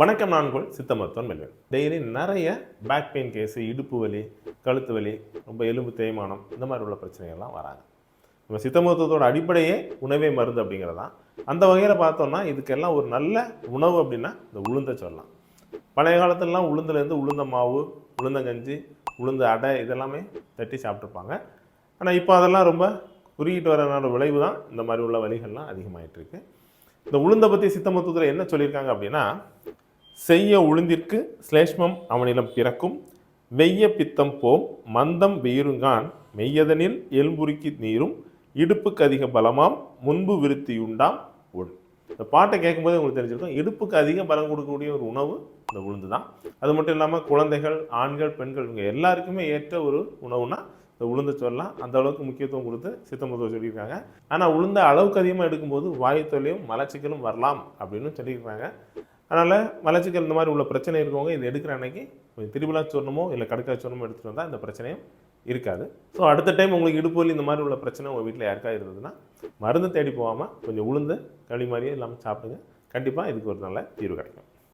வணக்கம் நான் சித்த மருத்துவன் மெல்வன் டெய்லி நிறைய பேக் பெயின் கேஸு இடுப்பு வலி கழுத்து வலி ரொம்ப எலும்பு தேய்மானம் இந்த மாதிரி உள்ள பிரச்சனைகள்லாம் வராங்க நம்ம சித்த மருத்துவத்தோட அடிப்படையே உணவே மருந்து அப்படிங்கிறது. தான் அந்த வகையில் பார்த்தோம்னா இதுக்கெல்லாம் ஒரு நல்ல உணவு அப்படின்னா இந்த உளுந்த சொல்லலாம். பழைய காலத்துலலாம் உளுந்துலேருந்து உளுந்த மாவு உளுந்தங்கஞ்சி உளுந்த அடை இதெல்லாமே தட்டி சாப்பிட்ருப்பாங்க ஆனால் இப்போ அதெல்லாம் ரொம்ப குறுகிட்டு வரனால விளைவு தான். இந்த மாதிரி உள்ள வலிகள்லாம் அதிகமாகிட்டு இருக்கு. இந்த உளுந்தை பற்றி சித்த மருத்துவத்தில் என்ன சொல்லியிருக்காங்க அப்படின்னா செய்ய உளுந்திற்கு சிலேஷ்மம் அவனிடம் பிறக்கும். வெய்ய பித்தம் போம் மந்தம் வெயிருங்கான் மெய்யதனில் எலும்புருக்கி நீரும் இடுப்புக்கு அதிக பலமாம் முன்பு விருத்தியுண்டாம் உள். இந்த பாட்டை கேட்கும்போது உங்களுக்கு தெரிஞ்சிருக்கும் இடுப்புக்கு அதிக பலம் கொடுக்கக்கூடிய ஒரு உணவு இந்த உளுந்து தான் அது மட்டும் இல்லாமல் குழந்தைகள் ஆண்கள் பெண்கள் இவங்க எல்லாருக்குமே ஏற்ற ஒரு உணவுனா இந்த உளுந்து சொல்லலாம். அந்த அளவுக்கு முக்கியத்துவம் கொடுத்து சித்த மருத்துவம் சொல்லியிருக்காங்க. ஆனால் உளுந்த அளவுக்கு அதிகமாக எடுக்கும்போது வாயு தொல்லையும் மலச்சிக்கலும் வரலாம் அப்படின்னு சொல்லியிருக்காங்க. அதனால் மலச்சிக்கல் இந்த மாதிரி உள்ள பிரச்சனை இருக்கவங்க இது எடுக்கிற அன்னைக்கு கொஞ்சம் திருவிழா சொன்னமோ இல்லை கடுக்கா சொன்னமோ எடுத்துகிட்டு வந்தால் இந்த பிரச்சனையும் இருக்காது. ஸோ அடுத்த டைம் உங்களுக்கு இடுப்பு வலி இந்த மாதிரி உள்ள பிரச்சனை உங்கள் வீட்டில் யாருக்கா இருந்ததுன்னா மருந்து தேடி போகாமல் கொஞ்சம் உளுந்து களி மாதிரியே இல்லாமல் சாப்பிடுங்க. கண்டிப்பாக இதுக்கு ஒரு நல்ல தீர்வு கிடைக்கும்.